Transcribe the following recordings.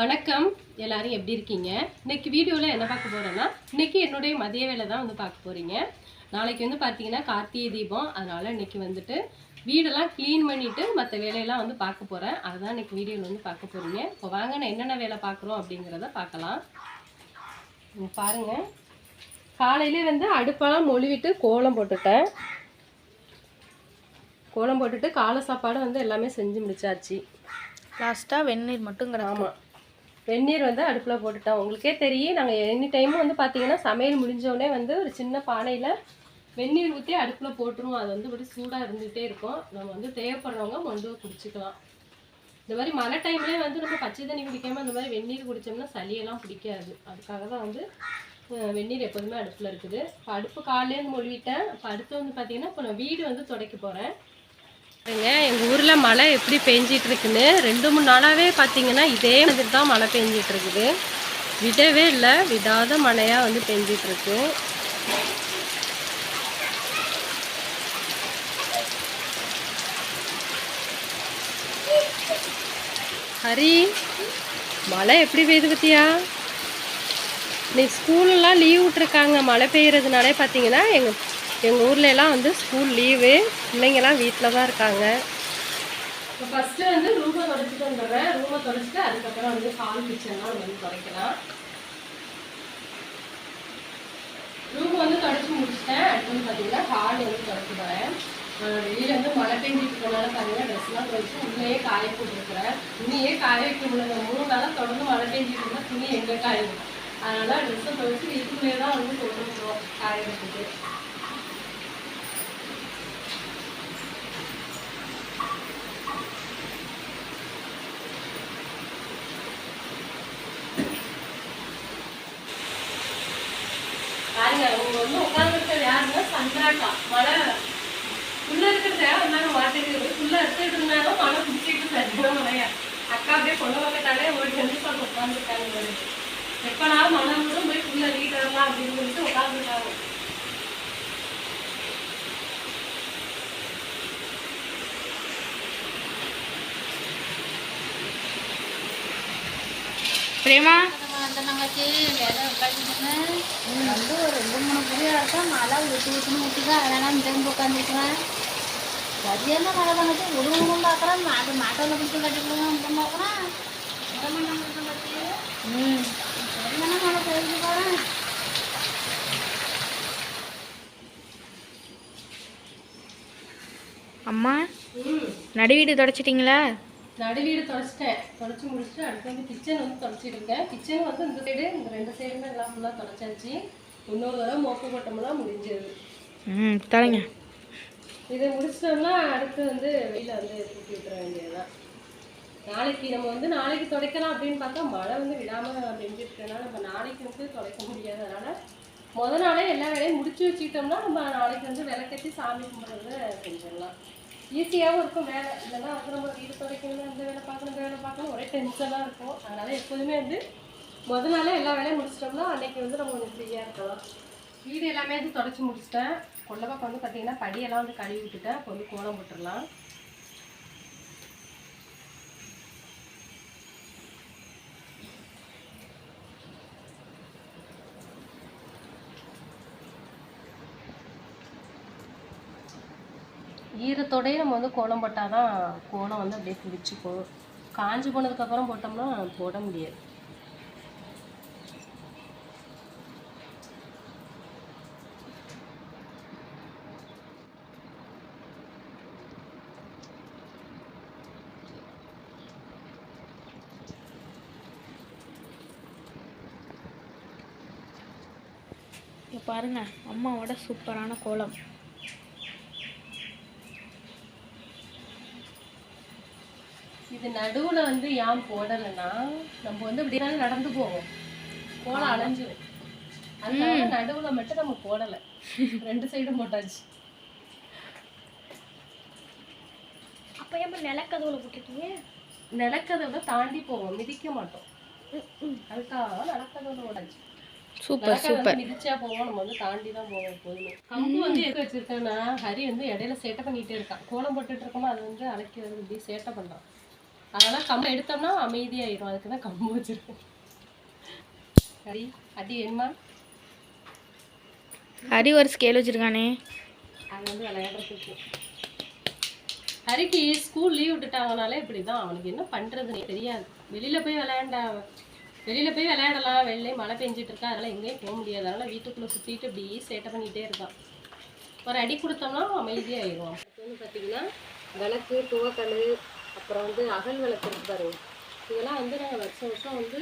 வணக்கம். எல்லாரும் எப்படி இருக்கீங்க? இன்னைக்கு வீடியோவில் என்ன பார்க்க போறேன்னா இன்னைக்கு என்னுடைய மதிய வேலை தான் வந்து பார்க்க போறீங்க. நாளைக்கு வந்து பார்த்தீங்கன்னா கார்த்திகை தீபம். அதனால இன்னைக்கு வந்துட்டு வீடெல்லாம் க்ளீன் பண்ணிட்டு மற்ற வேலையெல்லாம் வந்து பார்க்க போறேன். அதுதான் இன்னைக்கு வீடியோவில் வந்து பார்க்க போறீங்க. இப்போ வாங்க நான் என்னென்ன வேலை பார்க்குறோம் அப்படிங்கிறத பார்க்கலாம். இங்க பாருங்க. காலையிலே வந்து அடுப்பெல்லாம் மொழிவிட்டு கோலம் போட்டுட்டேன். கோலம் போட்டுட்டு காலை சாப்பாடு வந்து எல்லாமே செஞ்சு முடிச்சாச்சு. லாஸ்ட்டாக வெந்நீர் மட்டும் ஆமாம் வெந்நீர் வந்து அடுப்பில் போட்டுட்டோம். உங்களுக்கே தெரியும் நாங்கள் எனி டைமும் வந்து பார்த்தீங்கன்னா சமையல் முடிஞ்சோடனே வந்து ஒரு சின்ன பானையில் வெந்நீர் ஊற்றி அடுப்பில் போட்டுருவோம். அது வந்து இப்படி சூடாக இருந்துகிட்டே இருக்கும். நம்ம வந்து தேவைப்படுறவங்க மொண்டு குடிச்சிக்கலாம். இந்த மாதிரி மழை டைம்லேயே வந்து நம்ம பச்சை தண்ணி குடிக்காமல் இந்த மாதிரி வெந்நீர் குடித்தோம்னா சளியெல்லாம் பிடிக்காது. அதுக்காக தான் வந்து வெந்நீர் எப்போதுமே அடுப்பில் இருக்குது. இப்போ அடுப்பு காலையிலேருந்து மொழிவிட்டேன் இப்போ அடுத்து வந்து பார்த்தீங்கன்னா இப்போ நான் வீடு வந்து துடைக்க போகிறேன் பாருங்க எங்கள் ஊரில் மழை எப்படி பெஞ்சிட்டு இருக்குன்னு ரெண்டு மூணு நாளாகவே பார்த்தீங்கன்னா இதே மாதிரி தான் மழை பெஞ்சிட்டு இருக்குது விடவே இல்லை விடாத மழையாக வந்து பெஞ்சிட்டு இருக்கு ஹரி மழை எப்படி பெய்யுது பத்தியா? இன்னைக்கு ஸ்கூலெல்லாம் லீவ் விட்ருக்காங்க மழை பெய்யறதுனாலே பார்த்தீங்கன்னா எங்கள் எங்கள் ஊர்லலாம் வந்து ஸ்கூல் லீவு பிள்ளைங்கெல்லாம் வீட்டில் தான் இருக்காங்க. இப்போ ஃபஸ்ட்டு வந்து ரூமை தொடச்சிட்டு வந்துடுறேன். ரூமை தொடச்சிட்டு அதுக்கப்புறம் வந்து ஹால் கிச்சன்லாம் வந்து துடைக்கலாம். ரூம் வந்து தொடச்சி முடிச்சிட்டேன். அடுத்து வந்து பார்த்தீங்கன்னா ஹால் வந்து தொடச்சி போகிறேன் வெளியில் வந்து மழை பெஞ்சிட்டு இருக்கனால பார்த்தீங்கன்னா ட்ரெஸ்லாம் துவைச்சு உள்ளேயே காய போட்டுருக்குறேன். துணியே காய வைக்க முடியல. மூணு நாளாக தொடர்ந்து மழை பெஞ்சிட்டு இருந்தால் துணி எங்கே காயும்? அதனால் ட்ரெஸ்ஸை துவைச்சு வீட்டுக்குள்ளேயே தான் வந்து போட்டு காய வைக்கிட்டு யாருன்னா மழை. உள்ள இருக்கிறத இருந்தாங்க மாட்டேங்குது உள்ள எடுத்துட்டு இருந்தாலும் மழை பிடிச்சிட்டு சரியான மழையா. அக்கா அப்படியே கொண்டு வந்துட்டாலே ஒரு நிமிஷம் உட்காந்துருக்காங்க எப்படா மழை வரும் போய் உள்ள வீட்டு வரலாம் அப்படின்னு சொல்லிட்டு உட்காந்துருக்காங்க பிரேமா? தங்கச்சி வேலை வந்து ஒரு ரெண்டு மூணு புரியா இருக்கா? மழை விட்டு விட்டுன்னு விட்டுக்கா அதெல்லாம் இந்த டைம் உட்காந்துருக்கேன் சரியான மழை தங்கச்சி விடுவோம் பார்க்குறேன். மாட்டு மாட்டோவில் பிடிச்சி கட்டிக்கலாம் பார்க்குறேன். தங்கச்சி ம். சரியான மழை பெய்ஞ்சு போகிறேன் அம்மா ம். நடு வீடு தொடச்சிட்டிங்களா? நடுவீடு தொடச்சிட்டேன். தொடச்சி முடிச்சுட்டு அடுத்து வந்து கிச்சன் வந்து தொடச்சிட்டு இருக்கேன். கிச்சன் வந்து இந்த சைடு இந்த ரெண்டு சைடுமே எல்லாம் ஃபுல்லாக தொடச்சாச்சு. இன்னொரு தடவை மோப்ப போட்டோம்னா முடிஞ்சது ம் தரங்க. இதை முடிச்சிட்டோம்னா அடுத்து வந்து வெளியில் வந்து தூக்கி விட்டுற வேண்டியதுதான். நாளைக்கு நம்ம வந்து நாளைக்கு துடைக்கலாம் அப்படின்னு பார்த்தா மழை வந்து விடாமல் பெஞ்சிருக்கனால நம்ம நாளைக்கு வந்து துடைக்க முடியாது. அதனால முத நாளே எல்லா வேலையும் முடிச்சு வச்சுக்கிட்டோம்னா நம்ம நாளைக்கு வந்து விளக்கத்தி சாமி கும்பிட்றத செஞ்சிடலாம். ஈஸியாகவும் இருக்கும் வேலை. இல்லைன்னா வந்து நம்ம வீடு துடைக்கணும் இந்த வேலை பார்க்கணும் இந்த வேலை பார்க்கணும். ஒரே டென்ஷனாக இருக்கும். அதனால் எப்போதுமே வந்து முத நாளே எல்லா வேலையும் முடிச்சிட்டோம்னா அன்னைக்கு வந்து நம்ம கொஞ்சம் ஃப்ரீயாக இருக்கலாம். வீடு எல்லாமே வந்து தொடச்சி முடிச்சிட்டேன். கொள்ளப்பக்கம் வந்து பார்த்திங்கன்னா படியெல்லாம் வந்து கழுவி விட்டுட்டேன். கொஞ்சம் கோலம் போட்டுடலாம். ஈரத்தோடயே நம்ம வந்து கோலம் போட்டால் தான் கோலம் வந்து அப்படியே பிடிச்சிக்கும். காஞ்சி போனதுக்கப்புறம் போட்டோம்னா போட முடியாது. பாருங்க அம்மாவோட சூப்பரான கோலம். இது நடுவுல வந்து ஏன் போடலைன்னா நம்ம வந்து இப்படி தான் நடந்து போவோம் கோலம் அலைஞ்சிரும் அதனால நடுவுல மட்டும் நம்ம போடலை. ரெண்டு சைடும் போட்டாச்சு. அப்போ ஏன் நிலக்கதவுல போட்டுருக்கீங்க? நிலக்கதவை தாண்டி போவோம். மிதிக்க மாட்டோம். அதுக்காக நிலக்கதவை போட்டாச்சு. Super super. மிதிச்சா போவோம். நம்ம வந்து தாண்டி தான் போவோம் எப்போதுமே. கம்பு வந்து எதுக்கு வச்சிருக்கேன்னா ஹரி வந்து இடையில சேட்டை பண்ணிட்டே இருக்கான். கோலம் போட்டுட்டு இருக்கோமா அது வந்து அழைக்கிறது இப்படி சேட்டை பண்றான். அதெல்லாம் கம்பு எடுத்தோம்னா அமைதியாயிரும். அதுக்கு தான் கம்பு வச்சிருக்கோம். சரி அடி வேணுமா? ஹரி ஒரு ஸ்கேல் வச்சிருக்கானே. அது வந்து விளையாடுறதுக்கு. ஹரிக்கு ஸ்கூல் லீவ் விட்டுட்டாங்கனாலே இப்படி தான் அவனுக்கு என்ன பண்ணுறதுனே தெரியாது. வெளியில் போய் விளையாண்டா வெளியில் போய் விளையாடலாம். வெளிலே மழை பெஞ்சிட்டு இருக்கா. அதனால் எங்கேயும் போக முடியாது. அதனால் வீட்டுக்குள்ளே சுற்றிட்டு இப்படி சேட்டை பண்ணிகிட்டே இருக்கான். ஒரு அடி கொடுத்தோம்னா அமைதியாயிடும் அடுத்து வந்து பார்த்தீங்கன்னா விளக்கு துவக்கல் அப்புறம் வந்து அகல் விளக்கு இருக்கு பாருங்க இதெல்லாம் வந்து நாங்கள் வருஷம் வருஷம் வந்து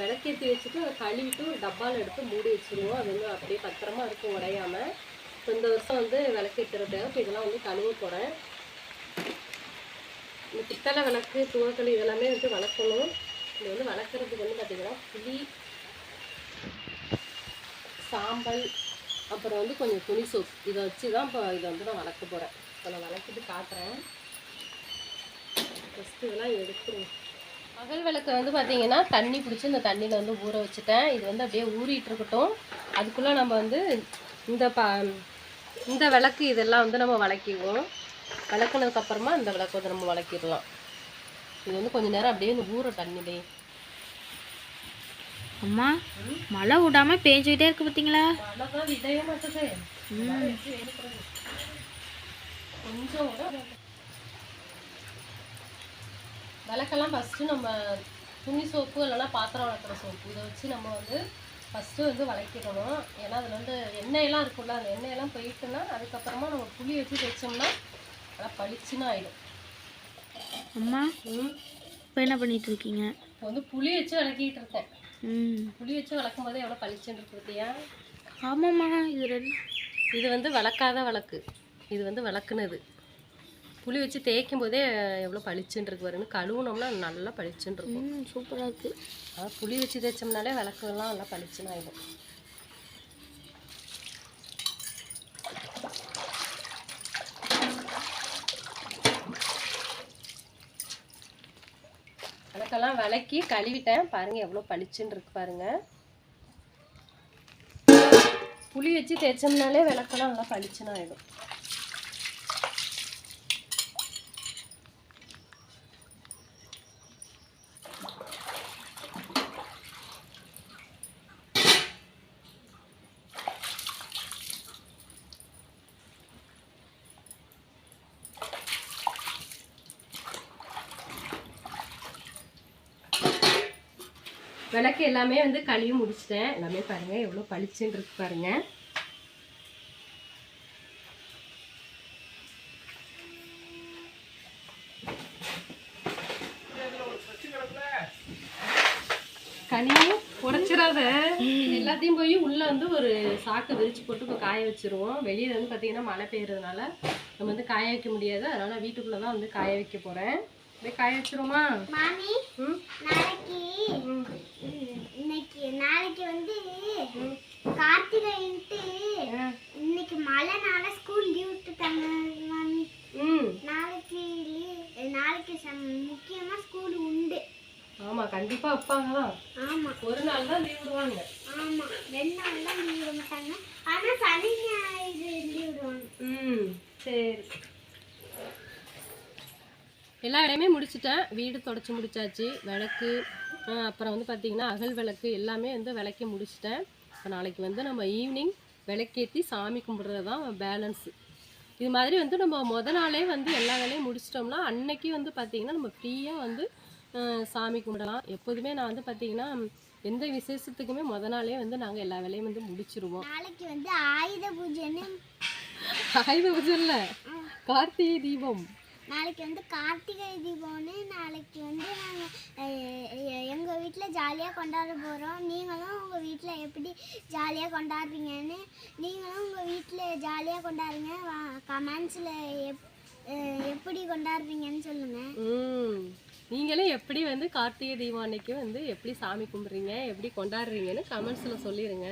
விளக்கேற்றி வச்சுட்டு அதை கழுவிட்டு ஒரு டப்பாவில் எடுத்து மூடி வச்சுருவோம். அது வந்து அப்படியே பத்திரமா இருக்கும் உடையாம. இப்போ இந்த வருஷம் வந்து விளக்கேற்றுறதுக்காக இப்போ இதெல்லாம் வந்து கழுவ போகிறேன் இந்த பித்தளை விளக்கு துவக்கல் இதெல்லாமே வந்து வளர்க்கணும். இது வந்து வளர்க்குறதுக்கு வந்து பார்த்தீங்கன்னா புளி சாம்பல் அப்புறம் வந்து கொஞ்சம் துணி சோப் இதை வச்சு தான் இப்போ இதை வந்து நான் வளர்க்க போகிறேன் இப்போ நான் வளர்க்கிட்டு காட்டுறேன். ஃபஸ்ட்டு இதெல்லாம் எடுத்துருவோம் அகல் விளக்கு வந்து பார்த்தீங்கன்னா தண்ணி பிடிச்சி இந்த தண்ணியில் வந்து ஊற வச்சுட்டேன். இது வந்து அப்படியே ஊறிட்டு இருக்கட்டும் அதுக்குள்ளே நம்ம வந்து இந்த ப இந்த விளக்கு இதெல்லாம் வந்து நம்ம வளக்கிக்குவோம் வளக்குனதுக்கு அப்புறமா இந்த விளக்கு வந்து நம்ம வளக்கிடலாம். இது வந்து கொஞ்ச நேரம் அப்படியே இந்த ஊற தண்ணிலே அம்மா மழை விடாம பேஞ்சுக்கிட்டே இருக்கு பார்த்தீங்களா கொஞ்சம் கூட விளக்கெல்லாம் ஃபஸ்ட்டு நம்ம துணி சோப்பு இல்லைன்னா பாத்திரம் வளர்க்குற சோப்பு இதை வச்சு நம்ம வந்து ஃபஸ்ட்டு வந்து வளர்க்கிடணும் ஏன்னா அதில் வந்து எண்ணெயெல்லாம் இருக்கும்ல அந்த எண்ணெயெல்லாம் போயிட்டுன்னா அதுக்கப்புறமா நம்ம புளி வச்சு தேய்ச்சோம்னா நல்லா பளிச்சுன்னு ஆயிடும். அம்மா இப்போ என்ன பண்ணிட்டு இருக்கீங்க இப்போ வந்து புளி வச்சு விளக்கிட்டு இருக்கேன் புளி வச்சு வளர்க்கும் போது எவ்வளோ பளிச்சுன்னு இருக்கு பார்த்தியா ஆமாம்மா இது ரெண்டு இது வந்து வளர்க்காத விளக்கு. இது வந்து விளக்குனது. புளி வச்சு தேய்க்கும் போதே எவ்வளோ பளிச்சுன்னு இருக்கு பாருங்க. கழுவுனோம்னா நல்லா பளிச்சுன்னு இருக்கும் ம் சூப்பராக இருக்கு. அதான் புளி வச்சு தேய்ச்சோம்னாலே விளக்குலாம் நல்லா பளிச்சுன்னு ஆயிடும் விளக்கெல்லாம் விளக்கி கழுவிட்டேன். பாருங்க எவ்வளோ பளிச்சுன்னு இருக்கு பாருங்க. புளி வச்சு தேய்ச்சோம்னாலே விளக்கெல்லாம் நல்லா பளிச்சுன்னு ஆயிடும் விளக்கு எல்லாமே வந்து கழுவி முடிச்சிட்டேன். எல்லாமே பாருங்க எவ்வளோ பளிச்சுன்னு இருக்கு பாருங்க. கனியும் உடைச்சிடாத. எல்லாத்தையும் போய் உள்ள வந்து ஒரு சாக்கை விரிச்சு போட்டு இப்போ காய வச்சிருவோம். வெளியில வந்து பார்த்திங்கன்னா மழை பெய்யறதுனால நம்ம வந்து காய வைக்க முடியாது. அதனால வீட்டுக்குள்ளே தான் வந்து காய வைக்க போறேன். அப்படியே காய வச்சிருவோமா? மாமி நாளைக்கு இன்னைக்கு நாளைக்கு வந்து கார்த்திகைன்ட்டு. இன்னைக்கு மழைனால ஸ்கூல் லீவ் விட்டுட்டாங்க மாமி. நாளைக்கு நாளைக்கு முக்கியமா ஸ்கூல் உண்டு. ஆமா கண்டிப்பா வைப்பாங்க தான் ஆமா. ஒரு நாள் தான் லீவ் விடுவாங்க. ஆமா ரெண்டு நாள் தான் லீவ் விட மாட்டாங்க ஆனா சனி ஞாயிறு லீவ் விடுவாங்க ம் சரி எல்லா இடமே முடிச்சிட்டேன். வீடு தொடச்சி முடிச்சாச்சு. விளக்கு அப்புறம் வந்து பார்த்தீங்கன்னா அகல் விளக்கு எல்லாமே வந்து விளக்கி முடிச்சிட்டேன். இப்போ நாளைக்கு வந்து நம்ம ஈவினிங் விளக்கேற்றி சாமி கும்பிட்றது தான் பேலன்ஸு இது மாதிரி வந்து நம்ம முத நாளே வந்து எல்லா வேலையும் முடிச்சிட்டோம்னா அன்னைக்கு வந்து பார்த்தீங்கன்னா நம்ம ஃப்ரீயாக வந்து சாமி கும்பிடலாம். எப்போதுமே நான் வந்து பார்த்தீங்கன்னா எந்த விசேஷத்துக்குமே முத நாளே வந்து நாங்கள் எல்லா வேலையும் வந்து முடிச்சிருவோம். நாளைக்கு வந்து ஆயுத பூஜைன்னு. ஆயுத பூஜை இல்லை. கார்த்திகை தீபம். நாளைக்கு வந்து கார்த்திகை தீபம்னு நாளைக்கு வந்து நாங்கள் எங்கள் வீட்டில் ஜாலியாக கொண்டாட போகிறோம் நீங்களும் உங்கள் வீட்டில் எப்படி ஜாலியாக கொண்டாடுறீங்கன்னு நீங்களும் உங்கள் வீட்டில் ஜாலியாக கொண்டாடுங்க. கமெண்ட்ஸில் எப் எப்படி கொண்டாடுறீங்கன்னு சொல்லுங்கள் ம். நீங்களே எப்படி வந்து கார்த்திகை தீபம் அன்னைக்கு வந்து எப்படி சாமி கும்பிட்றீங்க எப்படி கொண்டாடுறீங்கன்னு கமெண்ட்ஸில் சொல்லிடுங்க